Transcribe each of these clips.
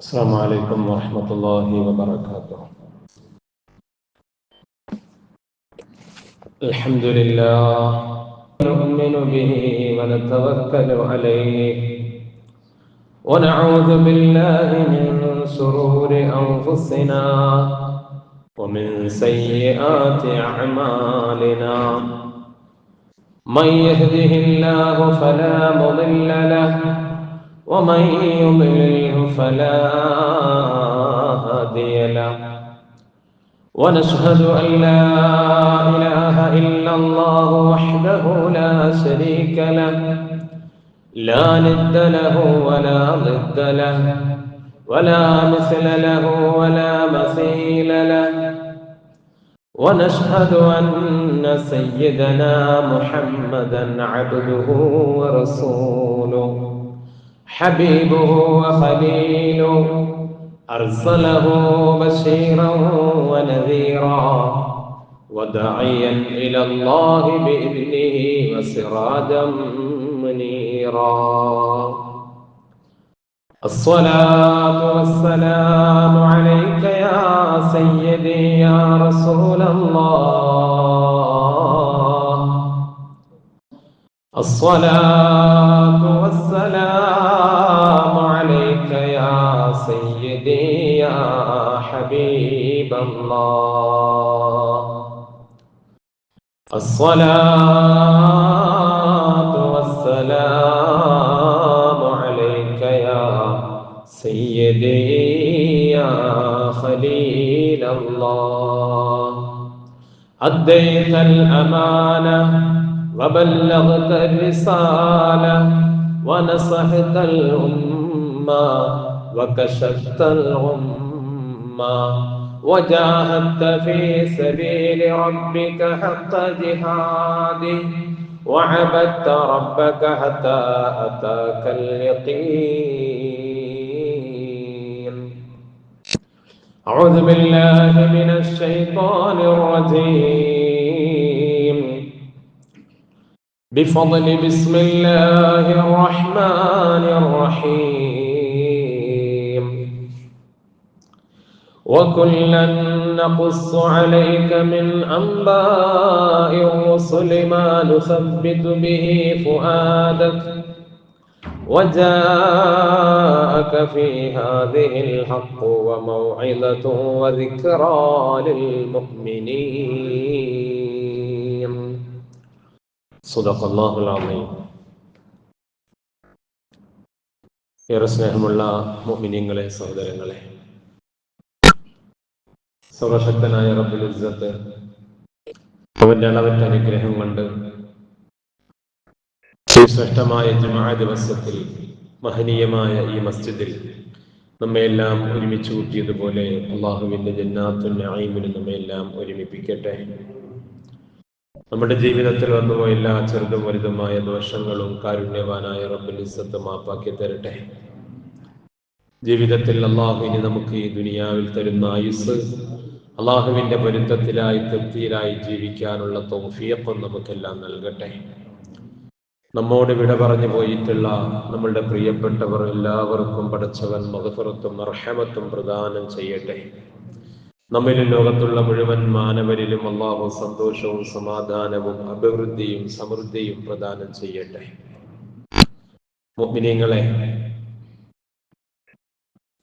السلام عليكم ورحمة الله وبركاته. الحمد لله. نؤمن به ونتوكل عليه. ونعوذ بالله من شرور أنفسنا ومن سيئات أعمالنا. من يهده الله فلا مضل له ومن يضلله فلا هادي له. ونشهد أن لا إله إلا الله وحده لا شريك له. لا ند له ولا ضد له. ولا مثل له ولا مثيل له. ونشهد أن سيدنا محمدا عبده ورسوله. حبيبه وخليله أرسله بشيرا ونذيرا وداعيا إلى الله بإذنه وسراجا منيرا. الصلاة والسلام عليك يا سيدي يا رسول الله. الصلاة والسلام سيدي يا حبيب الله. الصلاة والسلام عليك يا سيدي يا خليل الله. أديت الأمانة وبلغت الرسالة ونصحت الأمة وكشفت الغمة وجاهدت في سبيل ربك حق جهاده وعبدت ربك حتى أتاك اليقين. أعوذ بالله من الشيطان الرجيم. بفضل بسم الله الرحمن الرحيم. وكلا نقص عليك من أنباء الرسل ما نثبت به فؤادك وجاءك في هذه الحق وموعظة وذكرى للمؤمنين صدق الله العظيم ഏറെ സ്നേഹമുള്ള മുഅ്മിനീങ്ങളെ സഹോദരങ്ങളെ സർവശക്തനായ റബ്ബിൽ ഇസ്സത്ത്. അവന്റെ അളവറ്റ അനുഗ്രഹം കൊണ്ട് ശ്രേഷ്ഠമായ ജുമാ ദിവസത്തിൽ മഹനീയമായ ഈ മസ്ജിദിൽ നമ്മയെല്ലാം ഒരുമിച്ച് കൂട്ടിയതുപോലെ അള്ളാഹുവിന്റെ ജന്നാത്തുൽ നഈമിന് നമ്മയെല്ലാം ഒരുമിപ്പിക്കട്ടെ. നമ്മുടെ ജീവിതത്തിൽ വന്നുപോയ എല്ലാ ചെറുതും വലുതുമായ ദോഷങ്ങളും കാരുണ്യവാനായ റബ്ബിൽ ഇസ്സത്ത് മാപ്പാക്കി തരട്ടെ. ജീവിതത്തിൽ അള്ളാഹുവിന് നമുക്ക് ഈ ദുനിയാവിൽ തരുന്ന ആയുസ് അള്ളാഹുവിന്റെ പൊരുത്തത്തിലായി തൃപ്തിയിലായി ജീവിക്കാനുള്ള തോഫിയപ്പം നമുക്കെല്ലാം നൽകട്ടെ. നമ്മോട് വിട പറഞ്ഞു പോയിട്ടുള്ള നമ്മളുടെ പ്രിയപ്പെട്ടവർ എല്ലാവർക്കും പടച്ചവൻ മകഫുറത്തും അർഹമത്തും പ്രദാനം ചെയ്യട്ടെ. നമ്മിലും ലോകത്തുള്ള മുഴുവൻ മാനവരിലും അള്ളാഹു സന്തോഷവും സമാധാനവും അഭിവൃദ്ധിയും സമൃദ്ധിയും പ്രദാനം ചെയ്യട്ടെ.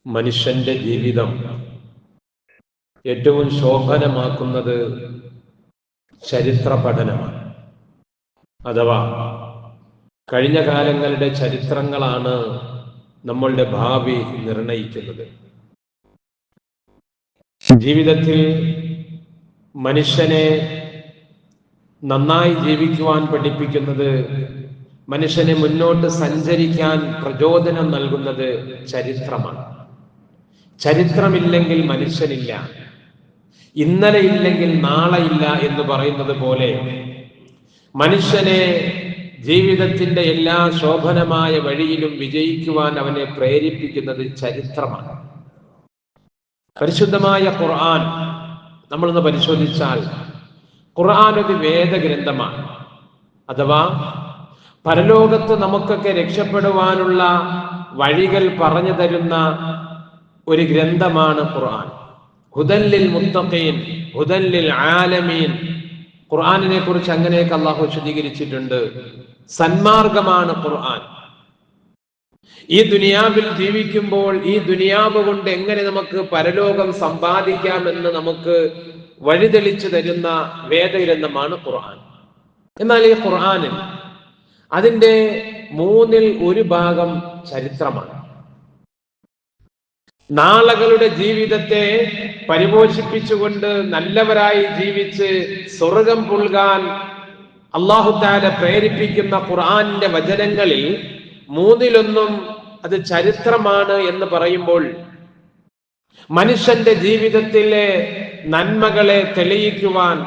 മനുഷ്യന്റെ ജീവിതം ഏറ്റവും ശോഭനമാക്കുന്നത് ചരിത്ര പഠനമാണ് അഥവാ കഴിഞ്ഞ കാലങ്ങളുടെ ചരിത്രങ്ങളാണ് നമ്മളുടെ ഭാവി നിർണയിക്കുന്നത്. ജീവിതത്തിൽ മനുഷ്യനെ നന്നായി ജീവിക്കുവാൻ പഠിപ്പിക്കുന്നത് മനുഷ്യനെ മുന്നോട്ട് സഞ്ചരിക്കാൻ പ്രചോദനം നൽകുന്നത് ചരിത്രമാണ്. ചരിത്രമില്ലെങ്കിൽ മനുഷ്യനില്ല. ഇന്നലെ ഇല്ലെങ്കിൽ നാളെ ഇല്ല എന്ന് പറയുന്നത് പോലെ മനുഷ്യനെ ജീവിതത്തിന്റെ എല്ലാ ശോഭനമായ വഴിയിലും വിജയിക്കുവാൻ അവനെ പ്രേരിപ്പിക്കുന്നത് ചരിത്രമാണ്. പരിശുദ്ധമായ ഖുർആൻ നമ്മളൊന്ന് പരിശോധിച്ചാൽ ഖുർആൻ ഒരു വേദഗ്രന്ഥമാണ്. അഥവാ പരലോകത്ത് നമുക്കൊക്കെ രക്ഷപ്പെടുവാനുള്ള വഴികൾ പറഞ്ഞു തരുന്ന ഒരു ഗ്രന്ഥമാണ് ഖുർആൻ. ഹുദല്ലിൽ മുത്തഖീൻ ഹുദല്ലിൽ ആലമീൻ. ഖുർആനിനെ കുറിച്ച് അങ്ങനെയൊക്കെ അള്ളാഹു വിശദീകരിച്ചിട്ടുണ്ട്. സന്മാർഗമാണ് ഖുർആൻ. ഈ ദുനിയാവിൽ ജീവിക്കുമ്പോൾ ഈ ദുനിയാവ് കൊണ്ട് എങ്ങനെ നമുക്ക് പരലോകം സമ്പാദിക്കാമെന്ന് നമുക്ക് വഴിതെളിച്ചു തരുന്ന വേദഗ്രന്ഥമാണ് ഖുർആൻ. എന്നാൽ ഈ ഖുർആനിൽ അതിന്റെ മൂന്നിൽ ഒരു ഭാഗം ചരിത്രമാണ്. നാളകളുടെ ജീവിതത്തെ പരിപോഷിപ്പിച്ചുകൊണ്ട് നല്ലവരായി ജീവിച്ച് സ്വർഗം പുൽകാൻ അള്ളാഹുദാല പ്രേരിപ്പിക്കുന്ന ഖുർആന്റെ വചനങ്ങളിൽ മൂന്നിലൊന്നും അത് ചരിത്രമാണ് എന്ന് പറയുമ്പോൾ മനുഷ്യന്റെ ജീവിതത്തിലെ നന്മകളെ തെളിയിക്കുവാൻ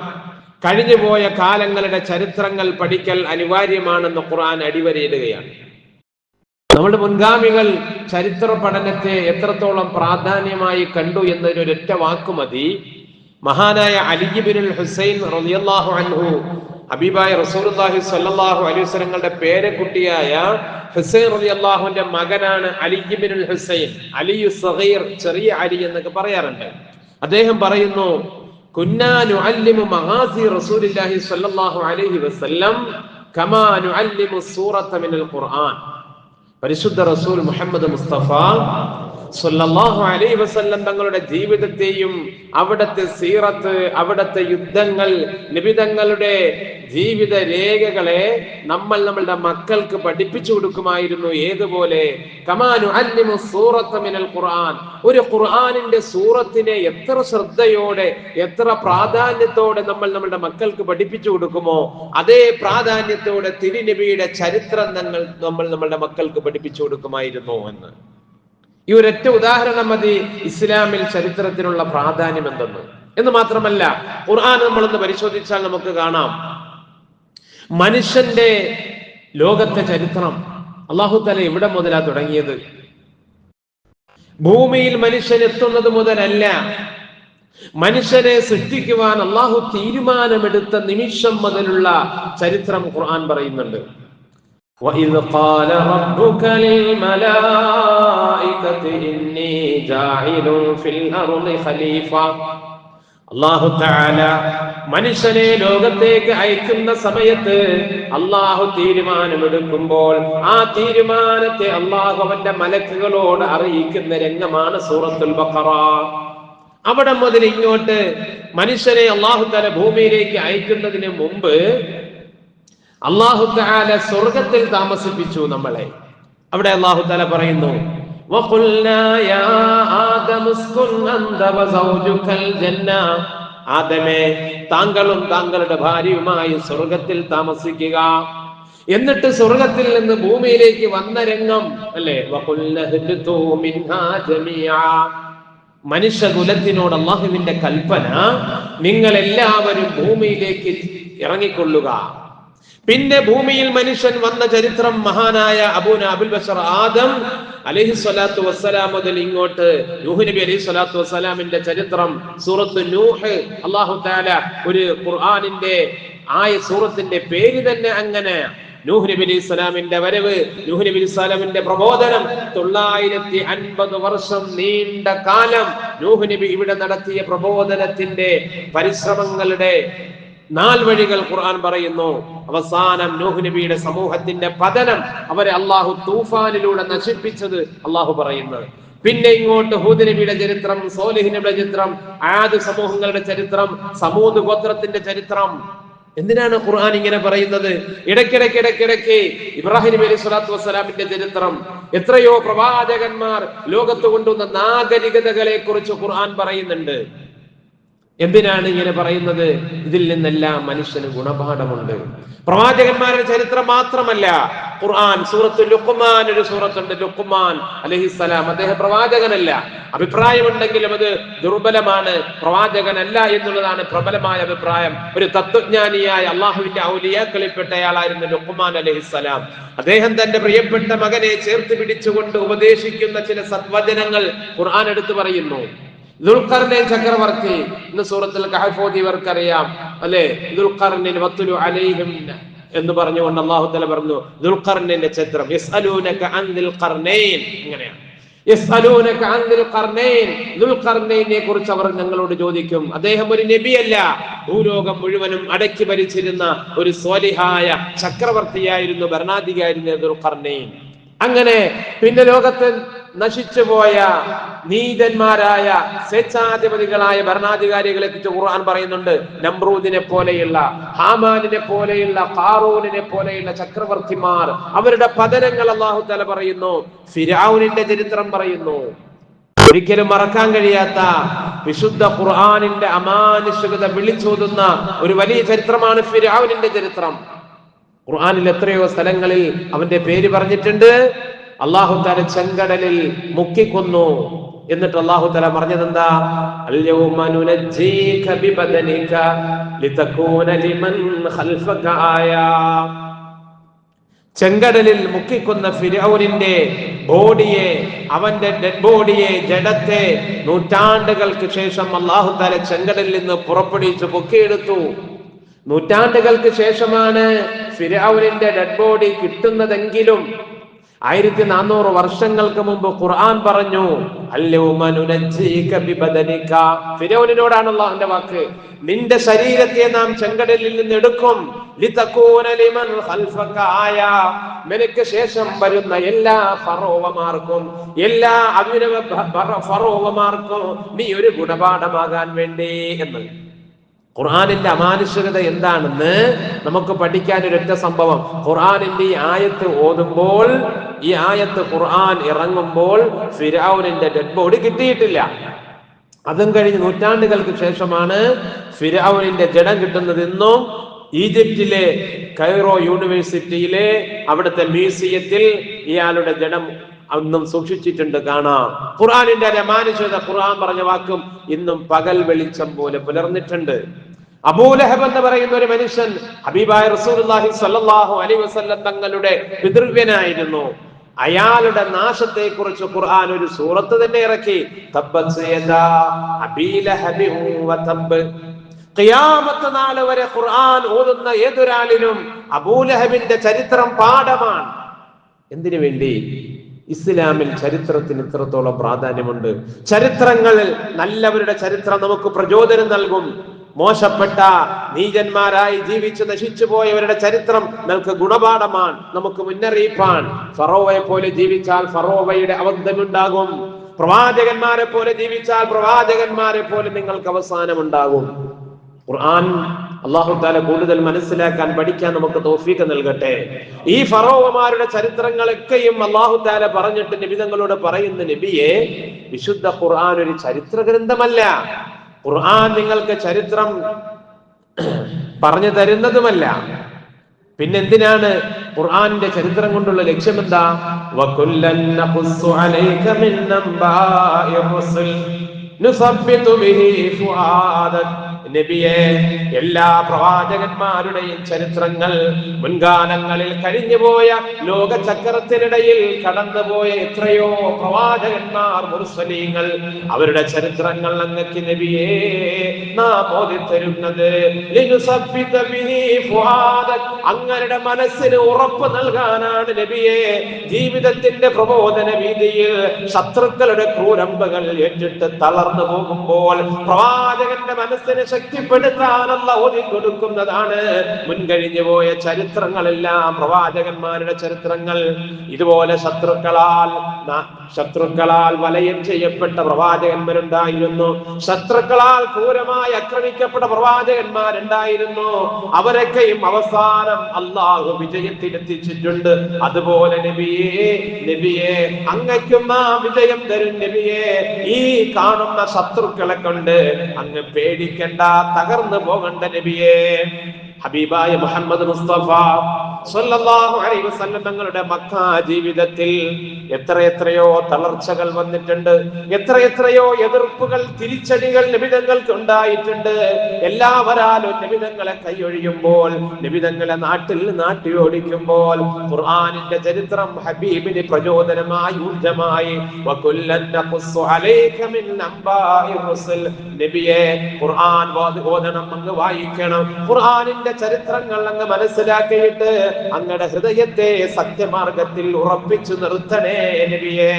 കഴിഞ്ഞുപോയ കാലങ്ങളുടെ ചരിത്രങ്ങൾ പഠിക്കൽ അനിവാര്യമാണെന്ന് ഖുർആൻ അടിവരയിടുകയാണ്. നമ്മുടെ മുൻഗാമികൾ ചരിത്ര പഠനത്തെ എത്രത്തോളം പ്രാധാന്യമായി കണ്ടു എന്നതിനൊരൊറ്റ വാക്കുമതി മഹാനായ അലിജിബിനുൽ ഹുസൈൻ റളിയല്ലാഹു അൻഹു ഹബീബായ റസൂലുള്ളാഹി സ്വല്ലല്ലാഹു അലൈഹി വസല്ലങ്ങളുടെ പേരക്കുട്ടിയായ ഹുസൈൻ റളിയല്ലാഹുവിന്റെ മകനാണ് അലിജിബിനുൽ ഹുസൈൻ അലി സഗീർ ചെറിയ അലി എന്നൊക്കെ പറയാറുണ്ട്. അദ്ദേഹം പറയുന്നു കുന്നാ നുഅല്ലിമു മഗാസി റസൂലുള്ളാഹി സ്വല്ലല്ലാഹു അലൈഹി വസല്ലം കമാ നുഅല്ലിമു സൂറത മിനൽ ഖുർആൻ. പരിശുദ്ധ റസൂൽ മുഹമ്മദ് മുസ്തഫ സല്ലല്ലാഹു അലൈഹി വസല്ലം തങ്ങളുടെ ജീവിതത്തെയും അവിടത്തെ സീറത്ത് അവിടത്തെ യുദ്ധങ്ങൾ നിബിതങ്ങളുടെ ജീവിത രേഖകളെ നമ്മൾ നമ്മളുടെ മക്കൾക്ക് പഠിപ്പിച്ചു കൊടുക്കുമായിരുന്നു. ഏതുപോലെ? കമാനു അല്ലിമു സൂറത്ത് മിനൽ ഖുർആൻ. ഒരു ഖുർആനിന്റെ സൂറത്തിനെ എത്ര ശ്രദ്ധയോടെ എത്ര പ്രാധാന്യത്തോടെ നമ്മൾ നമ്മളുടെ മക്കൾക്ക് പഠിപ്പിച്ചു കൊടുക്കുമോ? അതേ പ്രാധാന്യത്തോടെ തിരുനബിയുടെ ചരിത്രം നമ്മൾ നമ്മൾ നമ്മളുടെ മക്കൾക്ക് പഠിപ്പിച്ചു കൊടുക്കുമായിരുന്നു എന്ന്. ഈ ഒരൊറ്റ ഉദാഹരണം മതി ഇസ്ലാമിൽ ചരിത്രത്തിനുള്ള പ്രാധാന്യം എന്തെന്ന്. എന്ന് മാത്രമല്ല ഖുർആൻ നമ്മളൊന്ന് പരിശോധിച്ചാൽ നമുക്ക് കാണാം. മനുഷ്യന്റെ ലോകത്തെ ചരിത്രം അള്ളാഹു തല ഇവിടെ മുതലാ തുടങ്ങിയത്? ഭൂമിയിൽ മനുഷ്യൻ എത്തുന്നത് മുതലല്ല. മനുഷ്യനെ സൃഷ്ടിക്കുവാൻ അള്ളാഹു തീരുമാനമെടുത്ത നിമിഷം മുതലുള്ള ചരിത്രം ഖുർആൻ പറയുന്നുണ്ട്. وإذ قال ربك للملائكة إني جاعل في الأرض خليفة അള്ളാഹു താല മനുഷ്യനെ ലോകത്തേക്ക് അയക്കുന്ന സമയത്ത് അള്ളാഹു തീരുമാനമെടുക്കുമ്പോൾ ആ തീരുമാനത്തെ അള്ളാഹു അവന്റെ മലക്കുകളോട് അറിയിക്കുന്ന രംഗമാണ് സൂറത്തുൽ ബഖറ അവിടെ മുതൽ ഇങ്ങോട്ട് മനുഷ്യനെ അള്ളാഹു താല ഭൂമിയിലേക്ക് അയക്കുന്നതിന് മുമ്പ് അള്ളാഹു താല സ്വർഗത്തിൽ താമസിപ്പിച്ചു നമ്മളെ. അവിടെ അള്ളാഹു താല പറയുന്നു ആദമേ താങ്കളും താങ്കളുടെ ഭാര്യയുമായി സ്വർഗത്തിൽ താമസിക്കുക. എന്നിട്ട് സ്വർഗത്തിൽ നിന്ന് ഭൂമിയിലേക്ക് വന്ന രംഗം അല്ലേ? മനുഷ്യകുലത്തിനോട് അള്ളാഹുവിന്റെ കൽപ്പന നിങ്ങൾ എല്ലാവരും ഭൂമിയിലേക്ക് ഇറങ്ങിക്കൊള്ളുക. പിന്നെ ഭൂമിയിൽ മനുഷ്യൻ വന്ന ചരിത്രം മഹാനായ അബൂന അബുൽ ബഷർ ആദം അലഹി സ്വലാത്തു വസ്സലാം മുതൽ ഇങ്ങോട്ട് നൂഹ് നബി അലൈഹി സ്വലാത്തു വസ്സലാമിന്റെ ചരിത്രം സൂറത്ത് നൂഹ് അള്ളാഹു താല ഒരു ഖുർആാനിന്റെ ആയ സൂറത്തിന്റെ പേര് തന്നെ അങ്ങനെ. നൂഹ് നബി അലൈഹി സ്വലാമിന്റെ വരവ് നൂഹ് നബി സ്വലാമിന്റെ പ്രബോധനം തൊള്ളായിരത്തി അൻപത് വർഷം നീണ്ട കാലം നൂഹ് നബി ഇവിടെ നടത്തിയ പ്രബോധനത്തിന്റെ പരിശ്രമങ്ങളുടെ നാൾ വഴികൾ ഖുർആൻ പറയുന്നു. അവസാനം നൂഹ് നബിയുടെ സമൂഹത്തിന്റെ പതനം അവരെ അള്ളാഹു തൂഫാനിലൂടെ നശിപ്പിച്ചത് അള്ളാഹു പറയുന്നത്. പിന്നെ ഇങ്ങോട്ട് ഹൂദ് നബിയുടെ ചരിത്രം സോലിഹ് നബിയുടെ ചരിത്രം ആദ് സമൂഹങ്ങളുടെ ചരിത്രം സമൂത് ഗോത്രത്തിന്റെ ചരിത്രം. എന്തിനാണ് ഖുർആൻ ഇങ്ങനെ പറയുന്നത്? ഇടയ്ക്കിടയ്ക്ക് ഇടയ്ക്കിടയ്ക്ക് ഇബ്രാഹിം നബി അലൈഹി സ്വലാത്തു വസ്സലാമിന്റെ ചരിത്രം. എത്രയോ പ്രവാചകന്മാർ ലോകത്ത് കൊണ്ടുവന്ന നാഗരികതകളെ കുറിച്ച് ഖുർആൻ പറയുന്നുണ്ട്. എന്തിനാണ് ഇങ്ങനെ പറയുന്നത്? ഇതിൽ നിന്നെല്ലാം മനുഷ്യന് ഗുണപാഠമുണ്ട്. പ്രവാചകന്മാരുടെ ചരിത്രം മാത്രമല്ല. ഖുർആൻ സൂറത്ത് ലുക്കുമാൻ ഒരു സൂറത്തുണ്ട് ലുക്കുമാൻ അലഹിസ്സലാം. അദ്ദേഹം പ്രവാചകനല്ല. അഭിപ്രായമുണ്ടെങ്കിലും അത് ദുർബലമാണ്. പ്രവാചകനല്ല എന്നുള്ളതാണ് പ്രബലമായ അഭിപ്രായം. ഒരു തത്വജ്ഞാനിയായ അള്ളാഹുവിന്റെ ഔലിയാക്കളിൽപ്പെട്ടയാളായിരുന്നു ലുക്കുമാൻ അലഹിസ്സലാം. അദ്ദേഹം തന്റെ പ്രിയപ്പെട്ട മകനെ ചേർത്ത് പിടിച്ചുകൊണ്ട് ഉപദേശിക്കുന്ന ചില സദ്വചനങ്ങൾ ഖുർആൻ എടുത്തു പറയുന്നു. ദുൽഖർനൈൻ ചക്രവർത്തി. ഇന്ന് സൂറത്തിൽ കഹഫോദിവർക്കറിയാം അല്ലെ? ദുൽഖർനൈൻ വത്തുലു അലൈഹിം എന്ന് പറഞ്ഞുകൊണ്ട് അള്ളാഹു തല പറഞ്ഞു ദുൽഖർനൈന്റെ ചിത്രം ഇങ്ങനെയാണ് കുറിച്ച് അവർ ഞങ്ങളോട് ചോദിക്കും. അദ്ദേഹം ഒരു നബിയല്ല. ഭൂലോകം മുഴുവനും അടക്കി ഭരിച്ചിരുന്ന ഒരു സ്വാലിഹായ ചക്രവർത്തിയായിരുന്നു ഭരണാധികാരി ദുൽഖർനൈൻ. അങ്ങനെ പിന്നെ ലോകത്ത് നശിച്ചുപോയ നീതന്മാരായ സ്വേച്ഛാധിപതികളായ ഭരണാധികാരികളെ കുറിച്ച് ഖുർആൻ പറയുന്നുണ്ട്. നമ്രൂദിനെ പോലെയുള്ള ഹാമാനിനെ പോലെയുള്ള കാറൂനിനെ പോലെയുള്ള ചക്രവർത്തിമാർ അവരുടെ പതനങ്ങൾ അള്ളാഹു തല പറയുന്നു. ഫിരാവുനിന്റെ ചരിത്രം പറയുന്നു. ഒരിക്കലും മറക്കാൻ കഴിയാത്ത വിശുദ്ധ ഖുർആാനിന്റെ അമാനുഷികത വിളിച്ചോതുന്ന ഒരു വലിയ ചരിത്രമാണ് ഫിരാവുനിന്റെ ചരിത്രം. ഖുർആാനിൽ എത്രയോ സ്ഥലങ്ങളിൽ അവന്റെ പേര് പറഞ്ഞിട്ടുണ്ട്. അള്ളാഹു തല ചെങ്കടലിൽ മുക്കിക്കൊന്നു. എന്നിട്ട് അള്ളാഹു തല പറഞ്ഞത് എന്താ ചെങ്കടലിൽ മുക്കിക്കുന്ന ഫിരൗനിന്റെ ബോഡിയെ അവന്റെ ഡെഡ് ബോഡിയെ ജഡത്തെ നൂറ്റാണ്ടുകൾക്ക് ശേഷം അള്ളാഹു താല ചെങ്കടലിൽ നിന്ന് പുറപ്പെടുവിച്ച് പൊക്കിയെടുത്തു. നൂറ്റാണ്ടുകൾക്ക് ശേഷമാണ് ഫിരൗനിന്റെ ഡെഡ് ബോഡി കിട്ടുന്നതെങ്കിലും ആയിരത്തി നാനൂറ് വർഷങ്ങൾക്ക് മുമ്പ് ഖുർആൻ പറഞ്ഞു ഫിരൗനിനോടാണ് അള്ളാഹുന്റെ വാക്ക്. നിന്റെ ശരീരത്തെ നാം ചെങ്കടലിൽ നിന്ന് എടുക്കും. നിനക്ക് ശേഷം വരുന്ന എല്ലാ ഫറോവമാർക്കും എല്ലാ അഭിനവ ഫറോവമാർക്കും നീ ഒരു ഗുണപാഠമാകാൻ വേണ്ടി എന്ന്. ഖുർആാനിന്റെ അമാനുഷികത എന്താണെന്ന് നമുക്ക് പഠിക്കാൻ ഒരൊറ്റ സംഭവം. ഖുർആാനിന്റെ ഈ ആയത്ത് ഓതുമ്പോൾ ഈ ആയത്ത് ഖുർആൻ ഇറങ്ങുമ്പോൾ ഫിരാവുനിന്റെ ഡെഡ് ബോഡി കിട്ടിയിട്ടില്ല. അതും കഴിഞ്ഞ് നൂറ്റാണ്ടുകൾക്ക് ശേഷമാണ് ഫിരാവുനിന്റെ ജഡം കിട്ടുന്നത് ഇന്നും ഈജിപ്തിലെ കൈറോ യൂണിവേഴ്സിറ്റിയിലെ അവിടുത്തെ മ്യൂസിയത്തിൽ ഇയാളുടെ ജഡം അന്നും സൂക്ഷിച്ചിട്ടുണ്ട് കാണാം. ഖുർആാനിന്റെ രമാനുഷത ഖുർആൻ പറഞ്ഞ വാക്കും ഇന്നും പകൽ വെളിച്ചം പോലെ പുലർന്നിട്ടുണ്ട്. അബൂലഹബ് എന്ന് പറയുന്ന ഒരു മനുഷ്യൻ ഹബീബായ റസൂലുള്ളാഹി സ്വല്ലല്ലാഹു അലൈഹി വസല്ലം തങ്ങളുടെ പിതൃവ്യനായിരുന്നു. അയാളുടെ നാശത്തെ കുറിച്ച് ഖുർആൻ ഒരു സൂറത്ത് തന്നെ ഇറക്കി. ഖിയാമത്ത് വരെ ഖുർആൻ ഓതുന്ന ഏതൊരാളിനും അബൂലഹബിന്റെ ചരിത്രം പാഠമാണ്. എന്തിനു വേണ്ടി? ഇസ്ലാമിൽ ചരിത്രത്തിന് ഇത്രത്തോളം പ്രാധാന്യമുണ്ട്. ചരിത്രങ്ങളിൽ നല്ലവരുടെ ചരിത്രം നമുക്ക് പ്രചോദനം നൽകും. മോശപ്പെട്ട നീചന്മാരായി ജീവിച്ച് നശിച്ചു പോയവരുടെ ചരിത്രം നമുക്ക് ഗുണപാഠമാണ് നമുക്ക് മുന്നറിയിപ്പാണ്. ഫറോവയെ പോലെ ജീവിച്ചാൽ ഫറോവയുടെ അവന്ധമുണ്ടാകും പ്രവാചകന്മാരെ പോലെ ജീവിച്ചാൽ പ്രവാചകന്മാരെ പോലെ നിങ്ങൾക്ക് അവസാനം ഉണ്ടാകും ഖുർആൻ അള്ളാഹു താല കൂടുതൽ മനസ്സിലാക്കാൻ പഠിക്കാൻ നമുക്ക് തോഫീക്ക് നൽകട്ടെ. ഈ ഫറോവമാരുടെ ചരിത്രങ്ങളൊക്കെയും അള്ളാഹു താല പറഞ്ഞിട്ട് നിബിതങ്ങളോട് പറയുന്ന നബിയെ വിശുദ്ധ ഖുർആൻ ഒരു ചരിത്ര ഗ്രന്ഥമല്ല ഖുർആൻ നിങ്ങൾക്ക് ചരിത്രം പറഞ്ഞു തരുന്നതുമല്ല. പിന്നെന്തിനാണ് ഖുർആന്റെ ചരിത്രം കൊണ്ടുള്ള ലക്ഷ്യം എന്താ അലൈക ബിഹി നബിയെ എല്ലാ പ്രവാചകന്മാരുടെയും ചരിത്രങ്ങൾ മുൻകാലങ്ങളിൽ കഴിഞ്ഞുപോയ ലോക ചക്രത്തിനിടയിൽ കടന്നുപോയ എത്രയോ പ്രവാചകന്മാർ മുർസലീങ്ങൾ അവരുടെ ചരിത്രങ്ങൾ അങ്ങക്ക് നബിയെ നാം ഓതിത്തരുന്നത്. അങ്ങയുടെ മനസ്സിന് ഉറപ്പ് നൽകാനാണ് നബിയെ ജീവിതത്തിന്റെ പ്രബോധന വീതിയിൽ ശത്രുക്കളുടെ ക്രൂരമ്പകൾ ഏറ്റിട്ട് തളർന്നു പോകുമ്പോൾ പ്രവാചകന്റെ മനസ്സിനെ ശക്തിപ്പെടുത്താനുള്ള ഓതി കൊടുക്കുന്നതാണ് മുൻകഴിഞ്ഞു പോയ ചരിത്രങ്ങളെല്ലാം പ്രവാചകന്മാരുടെ ചരിത്രങ്ങൾ. ഇതുപോലെ ശത്രുക്കളാൽ ശത്രുക്കളാൽ വലയം ചെയ്യപ്പെട്ട പ്രവാചകന്മാരുണ്ടായിരുന്നു. ശത്രുക്കളാൽ ക്രൂരമായി ആക്രമിക്കപ്പെട്ട പ്രവാചകന്മാരുണ്ടായിരുന്നു. അവരൊക്കെയും അവസാനം അള്ളാഹു വിജയത്തിലെത്തിച്ചിട്ടുണ്ട്. അതുപോലെ നബിയെ നബിയെ അങ്ങയ്ക്കും ആ വിജയം തരും നബിയെ. ഈ കാണുന്ന ശത്രുക്കളെ കൊണ്ട് അങ്ങ് പേടിക്കണ്ട. തകർന്നു പോകണ്ട നബിയെ. ഹബീബായ മുഹമ്മദ് മുസ്തഫ സല്ലല്ലാഹു അലൈഹി വസല്ലം തങ്ങളുടെ മക്ക ജീവിതത്തിൽ എത്രയെത്രയോ തളർച്ചകൾ വന്നിട്ടുണ്ട്. എത്രയെത്രയോ എതിർപ്പുകൾ തിരിച്ചടികൾ നിബിതങ്ങൾക്ക് ഉണ്ടായിട്ടുണ്ട്. എല്ലാവരാലും നിബിതങ്ങളെ കൈയൊഴിയുമ്പോൾ നിബിതങ്ങളെ നാട്ടിൽ നാട്ടി ഓടിക്കുമ്പോൾ ഖുർആനിന്റെ ചരിത്രം ഹബീബിന് പ്രചോദനമായി ഊർജമായി നബിയെ ഖുർആൻ ഓതണം അങ്ങ് വായിക്കണം. ഖുർആനിന്റെ ഖുർആാനിന്റെ ചരിത്രങ്ങൾ അങ്ങ് മനസ്സിലാക്കിയിട്ട് അങ്ങയുടെ ഹൃദയത്തെ സത്യമാർഗത്തിൽ ഉറപ്പിച്ചു നിർത്തണേ നബിയെ.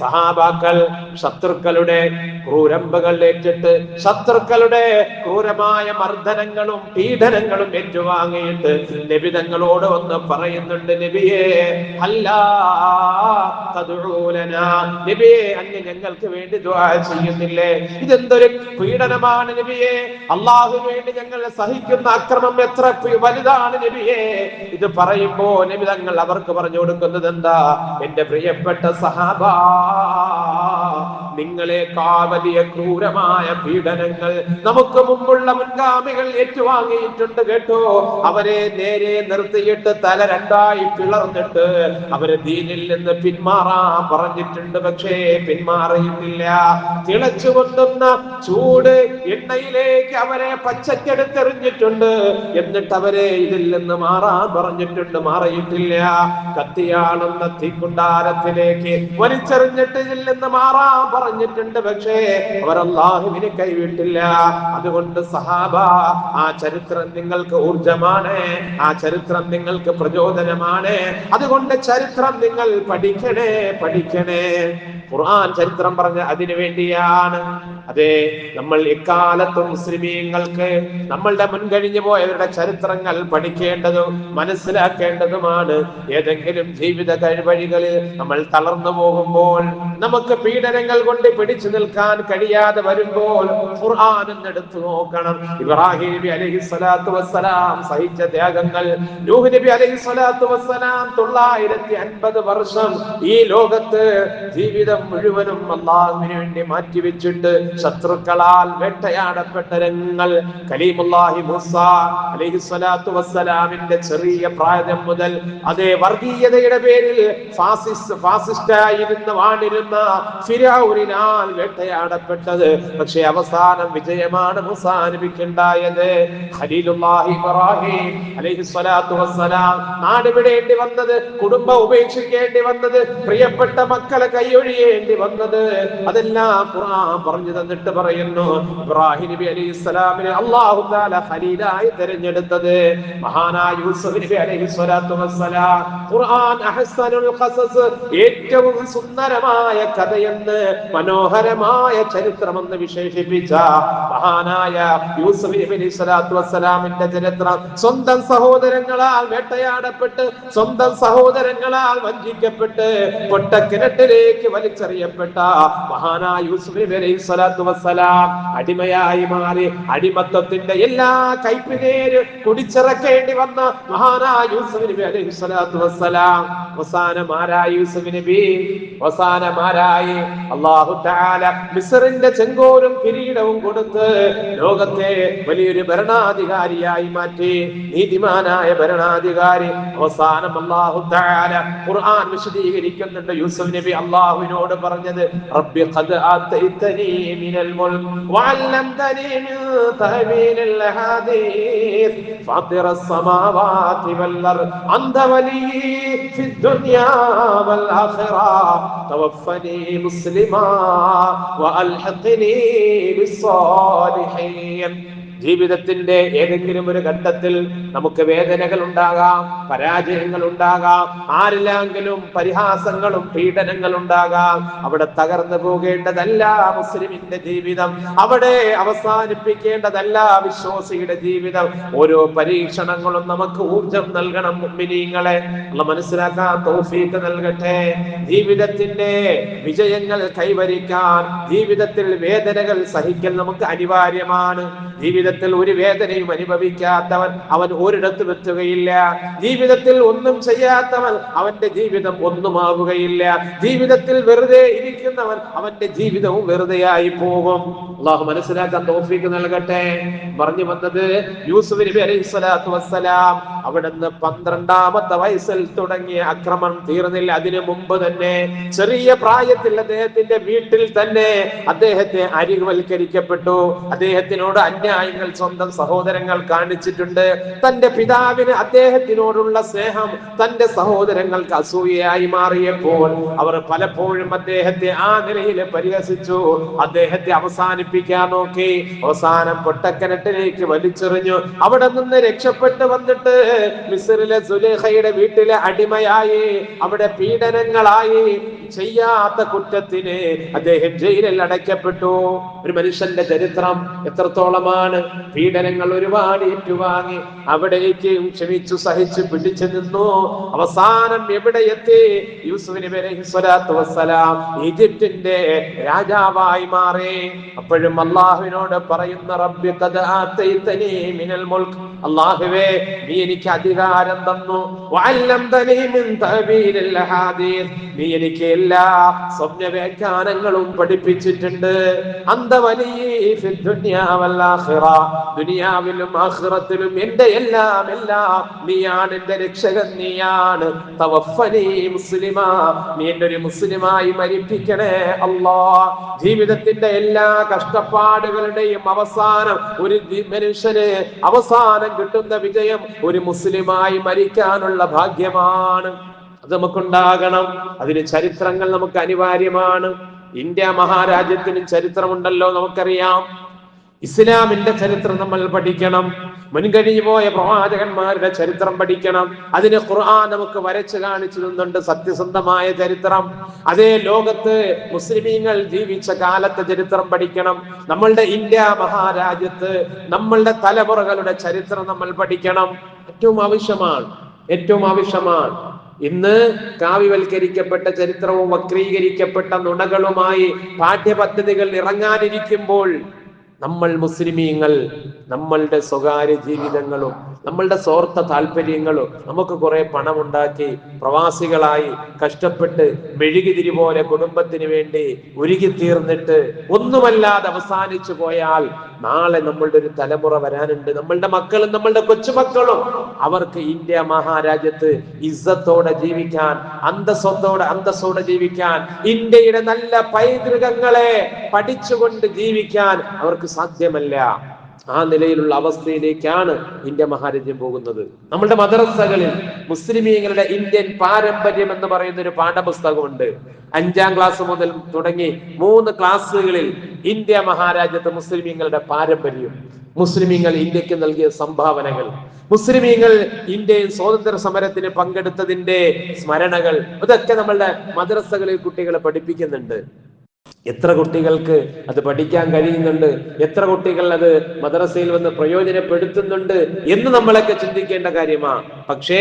സഹാബാക്കൾ ശത്രുക്കളുടെ ക്രൂരമ്പകൾ ഏറ്റിട്ട് ശത്രുക്കളുടെ ക്രൂരമായ മർദ്ദനങ്ങളും പീഡനങ്ങളും ഏറ്റുവാങ്ങിയിട്ട് നബി തങ്ങളോട് ഒന്ന് പറയുന്നുണ്ട് നബിയെ അല്ലാ. നബിയെ അങ്ങ് ഞങ്ങൾക്ക് വേണ്ടി ചെയ്യുന്നില്ലേ? ഇതെന്തൊരു പീഡനമാണ് നബിയെ. അള്ളാഹു വേണ്ടി ഞങ്ങൾ സഹിക്കുന്ന അക്രമം എത്ര വലുതാണ് നബിയെ? ഇത് പറയുമ്പോ നബി തങ്ങൾ അവർക്ക് പറഞ്ഞു കൊടുക്കുന്നത് എന്താ? എന്റെ പ്രിയപ്പെട്ട സഹാബ നിങ്ങളെക്കാൾ വലിയ ക്രൂരമായ പീഡനങ്ങൾ നമുക്ക് മുമ്പുള്ള മുൻഗാമികൾ ഏറ്റുവാങ്ങിയിട്ടുണ്ട് കേട്ടോ. അവരെ നേരെ നിർത്തിയിട്ട് തല രണ്ടായി പിളർന്നിട്ട് അവരെ ദീനിൽ നിന്ന് പിന്മാറാൻ പറഞ്ഞിട്ടുണ്ട്. പക്ഷേ പിന്മാറിയിട്ടില്ല. തിളച്ചു കൊണ്ടുന്ന ചൂട് എണ്ണയിലേക്ക് അവരെ പച്ചക്കെടുത്തെറിഞ്ഞിട്ടുണ്ട്. എന്നിട്ട് അവരെ ഇതിൽ നിന്ന് മാറാൻ പറഞ്ഞിട്ടുണ്ട്. മാറിയിട്ടില്ല. കത്തിയാളുന്ന തീക്കുണ്ടാരത്തിലേക്ക് വലിച്ചെറിഞ്ഞിട്ട് ഇതിൽ നിന്ന് മാറാൻ പറഞ്ഞിട്ടുണ്ട് പക്ഷേ അവർ കൈവിട്ടില്ല. അതുകൊണ്ട് സഹാബ ആ ചരിത്രം നിങ്ങൾക്ക് ഊർജമാണ് ആ ചരിത്രം നിങ്ങൾക്ക് പ്രചോദനമാണ്. അതുകൊണ്ട് ചരിത്രം നിങ്ങൾ പഠിക്കണേ പഠിക്കണേ. ഖുർആൻ ചരിത്രം പറഞ്ഞ അതിനു വേണ്ടിയാണ്. അതെ നമ്മൾ എക്കാലത്തും മുസ്ലിമീങ്ങൾക്ക് നമ്മളുടെ മുൻകഴിഞ്ഞു പോയവരുടെ ചരിത്രങ്ങൾ പഠിക്കേണ്ടതും മനസ്സിലാക്കേണ്ടതുമാണ്. ഏതെങ്കിലും ജീവിത കഴിവഴികളിൽ നമ്മൾ തളർന്നു പോകുമ്പോൾ നമുക്ക് പീഡനങ്ങൾ കൊണ്ട് പിടിച്ചു നിൽക്കാൻ കഴിയാതെ വരുമ്പോൾ ഖുർആൻ എടുത്തു നോക്കണം. ഇബ്രാഹിം നബി അലൈഹി സ്വലാത്തു വസ്സലാം സഹിച്ച ത്യാഗങ്ങൾ നൂഹ് നബി അലൈഹി സ്വലാത്തു വസ്സലാം തൊള്ളായിരത്തി അൻപത് വർഷം ഈ ലോകത്ത് ജീവിതം മുഴുവനും അള്ളാഹുവിന് വേണ്ടി മാറ്റിവെച്ചിട്ട് ശത്രുക്കളാൽ വേട്ടയാടപ്പെട്ട രംഗങ്ങൾ. കലീമുല്ലാഹി മൂസ അലൈഹി സ്വലാത്തു വസ്സലാമിന്റെ ചെറിയ പ്രായം മുതൽ അതേ വർഗീയതയുടെ പേരിൽ ഫാസിസ്റ്റ് ഫാസിസ്റ്റായിരുന്ന വാണിരുന്ന ഫിരൗനിനാൽ വേട്ടയാടപ്പെട്ടത്. പക്ഷെ അവസാനം വിജയമാണ് മൂസ നബിക്കുണ്ടായത് ഖലീലുല്ലാഹി ഇബ്രാഹിം അലൈഹി വസ്സലാം നാട് വിടേണ്ടി വന്നത് കുടുംബം ഉപേക്ഷിക്കേണ്ടി വന്നത് പ്രിയപ്പെട്ട മക്കളെ കൈയൊഴിയേണ്ടി വന്നത്. അതെല്ലാം ഖുർആൻ പറഞ്ഞു തന്നിട്ട് പറയുന്നു. ഇബ്രാഹിം നബി അലൈഹി അല്ലാഹു തആല ഖലീലായി തിരഞ്ഞെടുത്തത്. മഹാനായ യൂസഫ് നബി അലൈഹി വസ്സലാം. ഖുർആൻ അഹ്സനുൽ ഖസസ് ഏറ്റവും സുന്ദരമായ കഥയെന്ന് മനോഹരമായ ചരിത്രമെന്ന് വിശേഷിപ്പിച്ച മഹാനായ യൂസുഫ് സ്വലാത്തു വസ്സലാമിന്റെ ചരിത്രം സ്വന്തം സഹോദരങ്ങളാൽ വേട്ടയാടപ്പെട്ട് സ്വന്തം സഹോദരങ്ങളാൽ വഞ്ചിക്കപ്പെട്ട് പൊട്ടക്കിണറ്റിലേക്ക് വലിച്ചെറിയപ്പെട്ട മഹാനായ യൂസുഫ് സ്വലാത്തു വസ്സലാം അടിമയായി മാറി അടിമത്വത്തിന്റെ എല്ലാ കൈപ്പിനേര് കുടിച്ചിറക്കേണ്ടി വന്ന മഹാനായ യൂസുഫ് നബി അലൈഹി സ്വലാത്തു വസ്സലാം. അവസാനമാരായി യൂസുഫ് നബി അവസാനമാരായി? അള്ളാഹു തആല മിസ്റിന്റെ ചെങ്കോലും കിരീടവും കൊടുത്ത് ലോകത്തെ വലിയൊരു ഭരണാധികാരിയായി മാറ്റി നീതിമാനായ ഭരണാധികാരി അവസാനം അള്ളാഹു തആല ഖുർആൻ വിശദീകരിക്കുന്നുണ്ട് യൂസുഫ് നബി അള്ളാഹുവിനോട് പറഞ്ഞത് റബ്ബി ഖദ് ആതൈതനി മിനൽ മുൽക്ക് വഅല്ലംതനി മിൻ തഅവീലിൽ ഹദീസ് ഫാത്തിറ السماوات والأرض أنت ولي في الدنيا والآخرة توفني مسلما وألحقني بالصالحين. ജീവിതത്തിന്റെ ഏതെങ്കിലും ഒരു ഘട്ടത്തിൽ നമുക്ക് വേദനകൾ ഉണ്ടാകാം പരാജയങ്ങൾ ഉണ്ടാകാം ആരിലെങ്കിലും പരിഹാസങ്ങളും പീഡനങ്ങൾ ഉണ്ടാകാം അവിടെ തകർന്നു പോകേണ്ടതല്ല മുസ്ലിമിന്റെ ജീവിതം. അവിടെ അവസാനിപ്പിക്കേണ്ടതല്ല വിശ്വാസിയുടെ ജീവിതം. ഓരോ പരീക്ഷണങ്ങളും നമുക്ക് ഊർജം നൽകണം മുമ്പിനീങ്ങളെ നമ്മൾ മനസ്സിലാക്കാൻ തോഫീക്ക് നൽകട്ടെ. ജീവിതത്തിന്റെ വിജയങ്ങൾ കൈവരിക്കാൻ ജീവിതത്തിൽ വേദനകൾ സഹിക്കൽ നമുക്ക് അനിവാര്യമാണ്. ജീവിതത്തിൽ ഒരു വേദനയും അനുഭവിക്കാത്തവൻ അവൻ ഒരിടത്തും എത്തുകയില്ല. ജീവിതത്തിൽ ഒന്നും ചെയ്യാത്തവൻ അവന്റെ ജീവിതം ഒന്നുമാവുകയില്ല. ജീവിതത്തിൽ വെറുതെ ഇരിക്കുന്നവൻ അവന്റെ ജീവിതവും വെറുതെയായി പോകും. അള്ളാഹു മനസ്സിലാക്കാൻ തോഫിക്ക് നൽകട്ടെ. പറഞ്ഞു വന്നത് യൂസുഫ് നബി അലൈഹി സ്വലാത്തു വസ്സലാം. അവിടുന്ന് പന്ത്രണ്ടാമത്തെ വയസ്സിൽ തുടങ്ങിയ അക്രമം തീർന്നില്ല. അതിനു മുമ്പ് തന്നെ ചെറിയ പ്രായത്തിൽ അദ്ദേഹത്തിന്റെ വീട്ടിൽ തന്നെ അദ്ദേഹത്തെ അരിവൽക്കരിക്കപ്പെട്ടു അദ്ദേഹത്തിനോട് അന്യായങ്ങൾ സ്വന്തം സഹോദരങ്ങൾ കാണിച്ചിട്ടുണ്ട്. തന്റെ പിതാവിന് അദ്ദേഹത്തിനോടുള്ള സ്നേഹം തന്റെ സഹോദരങ്ങൾക്ക് അസൂയയായി മാറിയപ്പോൾ അവർ പലപ്പോഴും അദ്ദേഹത്തെ ആ നിലയിൽ പരിഹസിച്ചു. അദ്ദേഹത്തെ അവസാനിപ്പിക്കാൻ നോക്കി. അവസാനം പൊട്ടക്കിണറ്റിലേക്ക് വലിച്ചെറിഞ്ഞു. അവിടെ നിന്ന് രക്ഷപ്പെട്ടു വന്നിട്ട് മിസറിലെ സുലേഖയുടെ വീട്ടിലെ അടിമയായി. അവിടെ പീഡനങ്ങളായി. ചെയ്യാത്ത കുറ്റത്തിന് അദ്ദേഹം ജയിലിൽ അടയ്ക്കപ്പെട്ടു. ഒരു മനുഷ്യന്റെ ചരിത്രം എത്രത്തോളമാണ്. പീഡനങ്ങൾ ഒരുപാട് ഏറ്റുവാങ്ങി അവിടേക്ക് ക്ഷമിച്ചു സഹിച്ചു പിടിച്ചു നിന്നു. അവസാനം എവിടെ എത്തി? യൂസുഫിന് ഈജിപ്തിന്റെ രാജാവായി മാറി. അപ്പോഴും അള്ളാഹുവിനോട് പറയുന്ന റബ്ബി മിനൽ മുൽക്ക് അള്ളാഹുവേ നീ അധികാരം തന്നു. നീ എനിക്ക് എല്ലാ സ്വപ്ന വ്യാഖ്യാനങ്ങളും പഠിപ്പിച്ചിട്ടുണ്ട് ദുനിയാവിലും ആഹ്റത്തിലും എന്റെ എല്ലാം എല്ലാം നീയാണ് എന്റെ രക്ഷകൻ നീയാണ്. തവഫനി മുസ്ലിമാ. നീ എന്റെ ഒരു മുസ്ലിമായി മരിപ്പിക്കണേ അല്ലാ. ജീവിതത്തിന്റെ എല്ലാ കഷ്ടപ്പാടുകളുടെയും അവസാനം ഒരു മനുഷ്യന് അവസാനം കിട്ടുന്ന വിജയം ഒരു മുസ്ലിമായി മരിക്കാനുള്ള ഭാഗ്യമാണ്. അത് നമുക്കുണ്ടാകണം. അതിന് ചരിത്രങ്ങൾ നമുക്ക് അനിവാര്യമാണ്. ഇന്ത്യ മഹാരാജ്യത്തിന് ചരിത്രമുണ്ടല്ലോ നമുക്കറിയാം. ഇസ്ലാമിന്റെ ചരിത്രം നമ്മൾ പഠിക്കണം. മുൻകഴിഞ്ഞു പോയ പ്രവാചകന്മാരുടെ ചരിത്രം പഠിക്കണം. അതിന് ഖുർആൻ നമുക്ക് വരച്ചു കാണിച്ചു തന്നുണ്ട് സത്യസന്ധമായ ചരിത്രം. അതേ ലോകത്ത് മുസ്ലിമീങ്ങൾ ജീവിച്ച കാലത്തെ ചരിത്രം പഠിക്കണം. നമ്മളുടെ ഇന്ത്യ മഹാരാജ്യത്ത് നമ്മളുടെ തലമുറകളുടെ ചരിത്രം നമ്മൾ പഠിക്കണം. ഏറ്റവും ആവശ്യമാണ് ഏറ്റവും ആവശ്യമാണ്. ഇന്ന് കാവ്യവൽക്കരിക്കപ്പെട്ട ചരിത്രവും വക്രീകരിക്കപ്പെട്ട നുണകളുമായി പാഠ്യപദ്ധതികൾ ഇറങ്ങാനിരിക്കുമ്പോൾ നമ്മൾ മുസ്ലിമീങ്ങൾ നമ്മളുടെ സ്വകാര്യ ജീവിതങ്ങളും നമ്മളുടെ സ്വാർത്ഥ താല്പര്യങ്ങളും നമുക്ക് കുറെ പണമുണ്ടാക്കി പ്രവാസികളായി കഷ്ടപ്പെട്ട് മെഴുകുതിരി പോലെ കുടുംബത്തിന് വേണ്ടി ഉരുകി തീർന്നിട്ട് ഒന്നുമല്ലാതെ അവസാനിച്ചു പോയാൽ നാളെ നമ്മളുടെ ഒരു തലമുറ വരാനുണ്ട്. നമ്മളുടെ മക്കളും നമ്മളുടെ കൊച്ചുമക്കളും. അവർക്ക് ഇന്ത്യ മഹാരാജ്യത്ത് ഇസ്സത്തോടെ ജീവിക്കാൻ അന്തസ്സത്തോടെ അന്തസ്സോടെ ജീവിക്കാൻ ഇന്ത്യയുടെ നല്ല പൈതൃകങ്ങളെ പഠിച്ചുകൊണ്ട് ജീവിക്കാൻ അവർക്ക് സാധ്യമല്ല. ആ നിലയിലുള്ള അവസ്ഥയിലേക്കാണ് ഇന്ത്യ മഹാരാജ്യം പോകുന്നത്. നമ്മളുടെ മദ്രസകളിൽ മുസ്ലിമീങ്ങളുടെ ഇന്ത്യൻ പാരമ്പര്യം എന്ന് പറയുന്ന ഒരു പാഠപുസ്തകമുണ്ട്. അഞ്ചാം ക്ലാസ് മുതൽ തുടങ്ങി മൂന്ന് ക്ലാസ്സുകളിൽ ഇന്ത്യ മഹാരാജ്യത്തെ മുസ്ലിമീങ്ങളുടെ പാരമ്പര്യം മുസ്ലിമീങ്ങൾ ഇന്ത്യയ്ക്ക് നൽകിയ സംഭാവനകൾ മുസ്ലിമീങ്ങൾ ഇന്ത്യയിൽ സ്വാതന്ത്ര്യ സമരത്തിന് പങ്കെടുത്തതിന്റെ സ്മരണകൾ ഇതൊക്കെ നമ്മളുടെ മദ്രസകളിൽ കുട്ടികളെ പഠിപ്പിക്കുന്നുണ്ട്. എത്ര കുട്ടികൾക്ക് അത് പഠിക്കാൻ കഴിയുന്നുണ്ട്? എത്ര കുട്ടികൾ അത് മദ്രസയിൽ വന്ന് പ്രയോജനപ്പെടുത്തുന്നുണ്ട് എന്ന് നമ്മളൊക്കെ ചിന്തിക്കേണ്ട കാര്യമാ. പക്ഷേ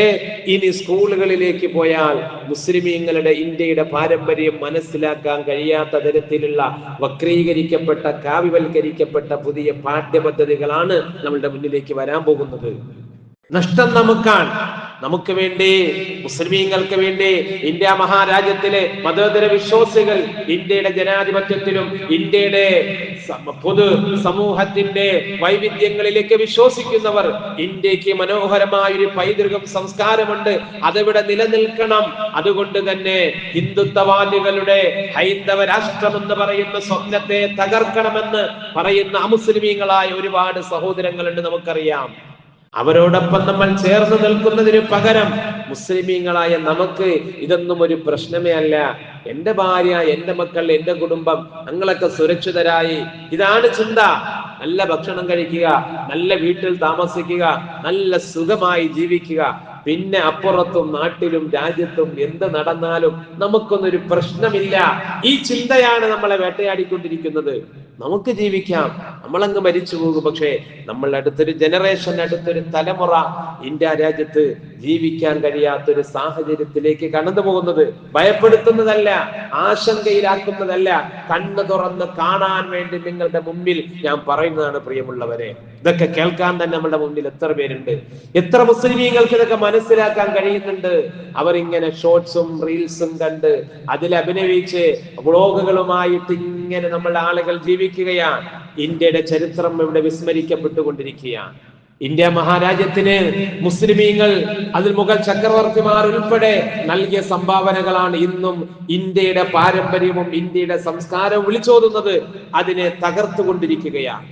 ഇനി സ്കൂളുകളിലേക്ക് പോയാൽ മുസ്ലിമീങ്ങളുടെ ഇന്ത്യയുടെ പാരമ്പര്യം മനസ്സിലാക്കാൻ കഴിയാത്ത തരത്തിലുള്ള വക്രീകരിക്കപ്പെട്ട കാവ്യവൽക്കരിക്കപ്പെട്ട പുതിയ പാഠ്യപദ്ധതികളാണ് നമ്മളുടെ മുന്നിലേക്ക് വരാൻ പോകുന്നത്. നഷ്ടം നമുക്കാണ്. നമുക്ക് വേണ്ടി മുസ്ലിമീങ്ങൾക്ക് വേണ്ടി ഇന്ത്യ മഹാരാജ്യത്തിലെ മതേതര വിശ്വാസികൾ ഇന്ത്യയുടെ ജനാധിപത്യത്തിലും ഇന്ത്യയുടെ പൊതു സമൂഹത്തിന്റെ വൈവിധ്യങ്ങളിലേക്ക് വിശ്വസിക്കുന്നവർ ഇന്ത്യയ്ക്ക് മനോഹരമായ ഒരു പൈതൃകം സംസ്കാരമുണ്ട്. അതിവിടെ നിലനിൽക്കണം. അതുകൊണ്ട് തന്നെ ഹിന്ദുത്വവാദികളുടെ ഹൈന്ദവ രാഷ്ട്രം എന്ന് പറയുന്ന സ്വപ്നത്തെ തകർക്കണമെന്ന് പറയുന്ന അമുസ്ലിമീങ്ങളായ ഒരുപാട് സഹോദരങ്ങളുണ്ട് നമുക്കറിയാം. അവരോടൊപ്പം നമ്മൾ ചേർന്ന് നിൽക്കുന്നതിന് പകരം മുസ്ലിമീങ്ങളായ നമുക്ക് ഇതൊന്നും ഒരു പ്രശ്നമേ അല്ല. എന്റെ ഭാര്യ എന്റെ മക്കൾ എന്റെ കുടുംബം ഞങ്ങളൊക്കെ സുരക്ഷിതരായി. ഇതാണ് ചിന്ത. നല്ല ഭക്ഷണം കഴിക്കുക നല്ല വീട്ടിൽ താമസിക്കുക നല്ല സുഖമായി ജീവിക്കുക. പിന്നെ അപ്പുറത്തും നാട്ടിലും രാജ്യത്തും എന്ത് നടന്നാലും നമുക്കൊന്നൊരു പ്രശ്നമില്ല. ഈ ചിന്തയാണ് നമ്മളെ വേട്ടയാടിക്കൊണ്ടിരിക്കുന്നത്. നമുക്ക് ജീവിക്കാം. നമ്മളങ്ങ് മരിച്ചു പോകും. പക്ഷേ നമ്മൾ അടുത്തൊരു ജനറേഷൻ അടുത്തൊരു തലമുറ ഇന്ത്യ രാജ്യത്ത് ജീവിക്കാൻ കഴിയാത്തൊരു സാഹചര്യത്തിലേക്ക് കടന്നു പോകുന്നത് ഭയപ്പെടുത്തുന്നതല്ല ആശങ്കയിലാക്കുന്നതല്ല. കണ്ണു തുറന്ന് കാണാൻ വേണ്ടി നിങ്ങളുടെ മുമ്പിൽ ഞാൻ പറയുന്നതാണ് പ്രിയമുള്ളവരെ. ഇതൊക്കെ കേൾക്കാൻ തന്നെ നമ്മുടെ മുമ്പിൽ എത്ര പേരുണ്ട്. എത്ര മുസ്ലിമീങ്ങൾക്ക് ഇതൊക്കെ മനസ്സിലാക്കാൻ കഴിയുന്നുണ്ട്. അവർ ഇങ്ങനെ ഷോർട്സും റീൽസും കണ്ട് അതിൽ അഭിനയിച്ച് വ്ളോഗുകളുമായിട്ട് ഇങ്ങനെ നമ്മളുടെ ആളുകൾ ജീവിക്കുകയാണ്. ഇന്ത്യയുടെ ചരിത്രം ഇവിടെ വിസ്മരിക്കപ്പെട്ടുകൊണ്ടിരിക്കുകയാണ്. ഇന്ത്യ മഹാരാജ്യത്തിന് മുസ്ലിമീങ്ങൾ അതിൽ മുഗൾ ചക്രവർത്തിമാർ ഉൾപ്പെടെ നൽകിയ സംഭാവനകളാണ് ഇന്നും ഇന്ത്യയുടെ പാരമ്പര്യവും ഇന്ത്യയുടെ സംസ്കാരവും വിളിച്ചോതുന്നത് അതിനെ തകർത്തുകൊണ്ടിരിക്കുകയാണ്.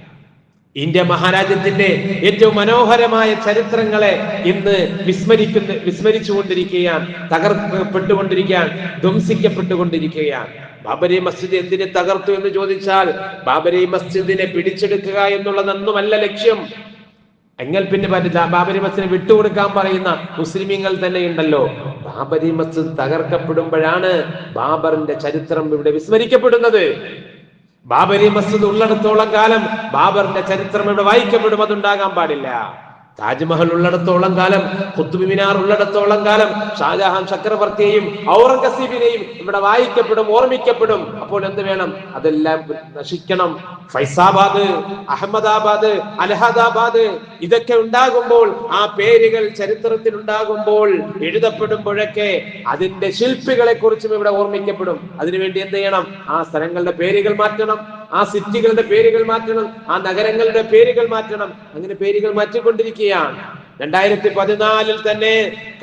ഇന്ത്യ മഹാരാജ്യത്തിന്റെ ഏറ്റവും മനോഹരമായ ചരിത്രങ്ങളെ ഇന്ന് വിസ്മരിക്കുന്ന വിസ്മരിച്ചുകൊണ്ടിരിക്കുകയാണ് തകർക്കപ്പെട്ടുകൊണ്ടിരിക്കുകയാണ് ധ്വംസിക്കപ്പെട്ടുകൊണ്ടിരിക്കുകയാണ്. ബാബരി മസ്ജിദ് എന്തിനെ തകർത്തു എന്ന് ചോദിച്ചാൽ ബാബരി മസ്ജിദിനെ പിടിച്ചെടുക്കുക എന്നുള്ളതൊന്നുമല്ല ലക്ഷ്യം. എങ്കിൽ പിന്നെ പറ്റില്ല. ബാബരി മസ്ജിദിനെ വിട്ടുകൊടുക്കാൻ പറയുന്ന മുസ്ലിമീങ്ങൾ തന്നെ ഉണ്ടല്ലോ. ബാബരി മസ്ജിദ് തകർക്കപ്പെടുമ്പോഴാണ് ബാബറിന്റെ ചരിത്രം ഇവിടെ വിസ്മരിക്കപ്പെടുന്നത്. ബാബരി മസ്ജിദ് ഉള്ളിടത്തോളം കാലം ബാബറിന്റെ ചരിത്രം ഇവിടെ വായിക്കപ്പെടും. അതുണ്ടാകാൻ പാടില്ല. താജ്മഹൽ ഉള്ളിടത്തോളം കാലം കുത്തുബ് മിനാർ ഉള്ളിടത്തോളം കാലം ഷാജഹാൻ ചക്രവർത്തിയെയും ഔറംഗസീബിനെയും ഇവിടെ വായിക്കപ്പെടും ഓർമ്മിക്കപ്പെടും. അപ്പോൾ എന്ത് വേണം? അതെല്ലാം നശിക്കണം. ഫൈസാബാദ് അഹമ്മദാബാദ് അലഹദാബാദ് ഇതൊക്കെ ഉണ്ടാകുമ്പോൾ ആ പേരുകൾ ചരിത്രത്തിൽ ഉണ്ടാകുമ്പോൾ എഴുതപ്പെടുമ്പോഴൊക്കെ അതിന്റെ ശില്പികളെ കുറിച്ചും ഇവിടെ ഓർമ്മിക്കപ്പെടും. അതിനുവേണ്ടി എന്ത് ചെയ്യണം? ആ സ്ഥലങ്ങളുടെ പേരുകൾ മാറ്റണം. ആ സിറ്റികളുടെ പേരുകൾ മാറ്റണം ആ നഗരങ്ങളുടെ പേരുകൾ മാറ്റണം. അങ്ങനെ പേരുകൾ മാറ്റിക്കൊണ്ടിരിക്കുകയാണ്. രണ്ടായിരത്തി പതിനാലിൽ തന്നെ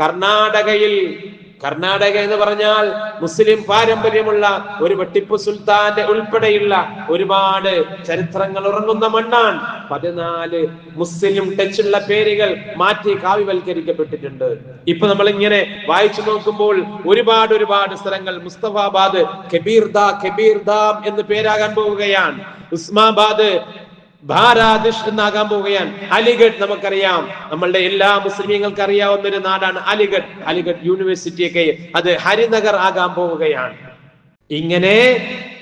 കർണാടകയിൽ കർണാടക എന്ന് പറഞ്ഞാൽ മുസ്ലിം പാരമ്പര്യമുള്ള ഒരു വെട്ടിപ്പു സുൽത്താന്റെ ഉൾപ്പെടെയുള്ള ഒരുപാട് ചരിത്രങ്ങൾ ഉറങ്ങുന്ന മണ്ണാണ്. പതിനാല് മുസ്ലിം ടച്ചുള്ള പേരുകൾ മാറ്റി കാവ്യവൽക്കരിക്കപ്പെട്ടിട്ടുണ്ട്. ഇപ്പൊ നമ്മൾ ഇങ്ങനെ വായിച്ചു നോക്കുമ്പോൾ ഒരുപാട് ഒരുപാട് സ്ഥലങ്ങൾ മുസ്തഫാബാദ് കബീർദ കബീർദാം എന്ന് പേരാകാൻ പോവുകയാണ്. ഉസ്മാബാദ് ഭാരാദിഷ് എന്നാകാൻ പോവുകയാണ്. അലിഗഡ് നമുക്കറിയാം. നമ്മളുടെ എല്ലാ മുസ്ലിമീങ്ങൾക്ക് അറിയാവുന്ന ഒരു നാടാണ് അലിഗഡ്. അലിഗഡ് യൂണിവേഴ്സിറ്റി ഒക്കെ അത് ഹരിനഗർ ആകാൻ പോവുകയാണ്. ഇങ്ങനെ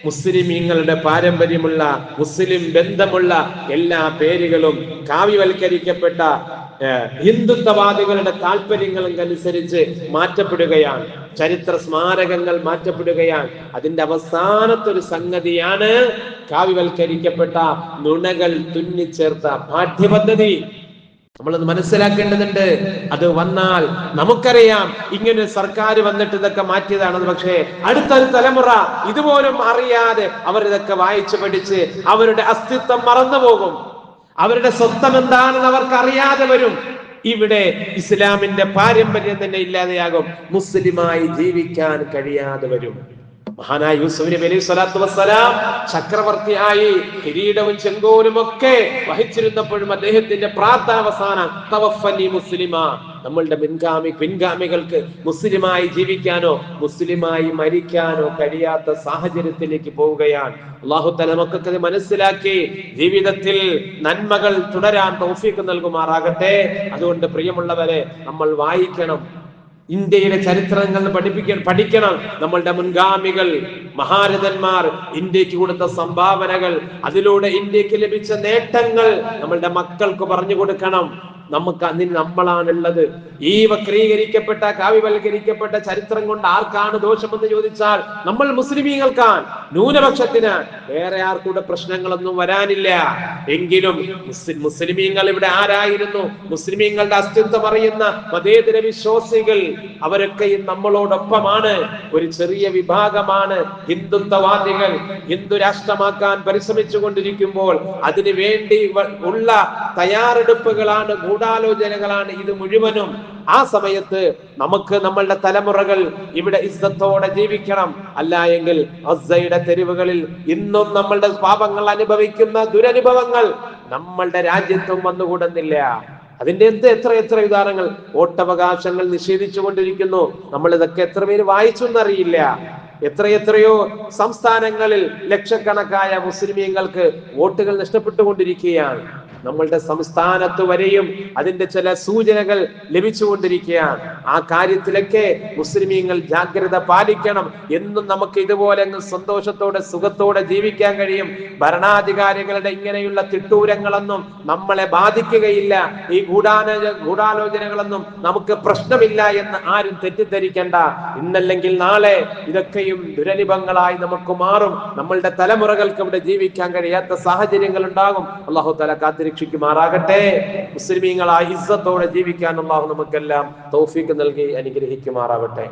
മുസ്ലിമീങ്ങളുടെ പാരമ്പര്യമുള്ള മുസ്ലിം ബന്ധമുള്ള എല്ലാ പേരുകളും കാവ്യവൽക്കരിക്കപ്പെട്ട ഹിന്ദുത്വവാദികളുടെ താല്പര്യങ്ങൾക്കനുസരിച്ച് മാറ്റപ്പെടുകയാണ്. ചരിത്ര സ്മാരകങ്ങൾ മാറ്റപ്പെടുകയാണ്. അതിന്റെ അവസാനത്തെ ഒരു സംഗതിയാണ് കാവ്യവൽക്കരിക്കപ്പെട്ട നുണകൾ തുന്നിച്ചേർത്ത പാഠ്യപദ്ധതി. നമ്മളത് മനസ്സിലാക്കേണ്ടതുണ്ട്. അത് വന്നാൽ നമുക്കറിയാം ഇങ്ങനെ സർക്കാർ വന്നിട്ട് ഇതൊക്കെ മാറ്റിയതാണെന്ന്. പക്ഷേ അടുത്തൊരു തലമുറ ഇതുപോലും അറിയാതെ അവർ ഇതൊക്കെ വായിച്ചു പഠിച്ച് അവരുടെ അസ്തിത്വം മറന്നു പോകും അവരുടെ സ്വത്തം എന്താണെന്ന് അവർക്ക് അറിയാതെ വരും. ഇവിടെ ഇസ്ലാമിന്റെ പാരമ്പര്യം തന്നെ ഇല്ലാതെയാകും. മുസ്ലിമായി ജീവിക്കാൻ കഴിയാതെ വരും. മഹാനായ യൂസഫ് നബി അലൈഹി സ്വലാത്തു വസ്സലാം ചക്രവർത്തിയായി കിരീടവും ചെങ്കോലും ഒക്കെ വഹിച്ചിരുന്നപ്പോഴും അദ്ദേഹത്തിന്റെ പ്രാർത്ഥാവസാനം തവഫനി മുസ്ലിമ നമ്മളുടെ പിൻഗാമി പിൻഗാമികൾക്ക് മുസ്ലിമായി ജീവിക്കാനോ മുസ്ലിമായി മരിക്കാനോ കഴിയാത്ത സാഹചര്യത്തിലേക്ക് പോവുകയാണ്. അള്ളാഹു തല മക്കൾക്ക് മനസ്സിലാക്കി ജീവിതത്തിൽ നന്മകൾ തുടരാൻ തൗഫീക്ക് നൽകുമാറാകട്ടെ. അതുകൊണ്ട് പ്രിയമുള്ളവരെ നമ്മൾ വായിക്കണം ഇന്ത്യയിലെ ചരിത്രങ്ങൾ പഠിപ്പിക്ക പഠിക്കണം. നമ്മളുടെ മുൻഗാമികൾ മഹാരഥന്മാർ ഇന്ത്യയ്ക്ക് കൊടുത്ത സംഭാവനകൾ അതിലൂടെ ഇന്ത്യയ്ക്ക് ലഭിച്ച നേട്ടങ്ങൾ നമ്മളുടെ മക്കൾക്ക് പറഞ്ഞു കൊടുക്കണം. നമുക്ക് അതിന് നമ്മളാണുള്ളത്. ഈ വക്രീകരിക്കപ്പെട്ട കാവ്യവൽക്കരിക്കപ്പെട്ട ചരിത്രം കൊണ്ട് ആർക്കാണ് ദോഷമെന്ന് ചോദിച്ചാൽ നമ്മൾ മുസ്ലിമീങ്ങൾക്കാണ്. ന്യൂനപക്ഷത്തിന് വേറെ ആർക്കൂടെ പ്രശ്നങ്ങളൊന്നും വരാനില്ല. എങ്കിലും മുസ്ലിമീങ്ങൾ ഇവിടെ ആരായിരുന്നു? മുസ്ലിമീങ്ങളുടെ അസ്തിത്വം അറിയുന്ന മതേതര വിശ്വാസികൾ അവരൊക്കെ നമ്മളോടൊപ്പമാണ്. ഒരു ചെറിയ വിഭാഗമാണ് ഹിന്ദുത്വവാദികൾ. ഹിന്ദു രാഷ്ട്രമാക്കാൻ പരിശ്രമിച്ചു കൊണ്ടിരിക്കുമ്പോൾ അതിനു വേണ്ടി ഉള്ള തയ്യാറെടുപ്പുകളാണ് ഗൂഢാലോചനകളാണ് ഇത് മുഴുവനും. ആ സമയത്ത് നമുക്ക് നമ്മളുടെ തലമുറകൾ ഇവിടെ ഇസ്തത്തോടെ ജീവിക്കണം. അല്ല എങ്കിൽ അസയുടെ തെരുവുകളിൽ ഇന്നും നമ്മളുടെ പാപങ്ങൾ അനുഭവിക്കുന്ന ദുരനുഭവങ്ങൾ നമ്മളുടെ രാജ്യത്തും വന്നുകൂടുന്നില്ല അതിന്റെ എന്ത് എത്ര എത്ര വിധാനങ്ങൾ? വോട്ടവകാശങ്ങൾ നിഷേധിച്ചു കൊണ്ടിരിക്കുന്നു. നമ്മൾ ഇതൊക്കെ എത്ര പേര് വായിച്ചു എന്നറിയില്ല. എത്ര എത്രയോ സംസ്ഥാനങ്ങളിൽ ലക്ഷക്കണക്കായ മുസ്ലിമീങ്ങൾക്ക് വോട്ടുകൾ നഷ്ടപ്പെട്ടുകൊണ്ടിരിക്കുകയാണ്. നമ്മളുടെ സംസ്ഥാനത്ത് വരെയും അതിന്റെ ചില സൂചനകൾ ലഭിച്ചുകൊണ്ടിരിക്കുകയാണ്. ആ കാര്യത്തിലൊക്കെ മുസ്ലിമീങ്ങൾ ജാഗ്രത പാലിക്കണം എന്നും നമുക്ക് ഇതുപോലെ സന്തോഷത്തോടെ സുഖത്തോടെ ജീവിക്കാൻ കഴിയും. ഭരണാധികാരികളുടെ ഇങ്ങനെയുള്ള തിട്ടൂരങ്ങളൊന്നും നമ്മളെ ബാധിക്കുകയില്ല. ഈ ഗൂഢാലോച ഗൂഢാലോചനകളൊന്നും നമുക്ക് പ്രശ്നമില്ല എന്ന് ആരും തെറ്റിദ്ധരിക്കേണ്ട. ഇന്നല്ലെങ്കിൽ നാളെ ഇതൊക്കെയും ദുരനുഭവങ്ങളായി നമുക്ക് മാറും. നമ്മളുടെ തലമുറകൾക്ക് ഇവിടെ ജീവിക്കാൻ കഴിയാത്ത സാഹചര്യങ്ങൾ ഉണ്ടാകും അള്ളാഹു തല കാത്തിരക്ഷിക്കുമാറാകട്ടെ മുസ്ലിമീങ്ങളായി ഇസ്സത്തോടെ ജീവിക്കാൻ അള്ളാഹു നമുക്കെല്ലാം തൗഫീക്ക് നൽകി അനുഗ്രഹിക്കുമാറാവട്ടെ.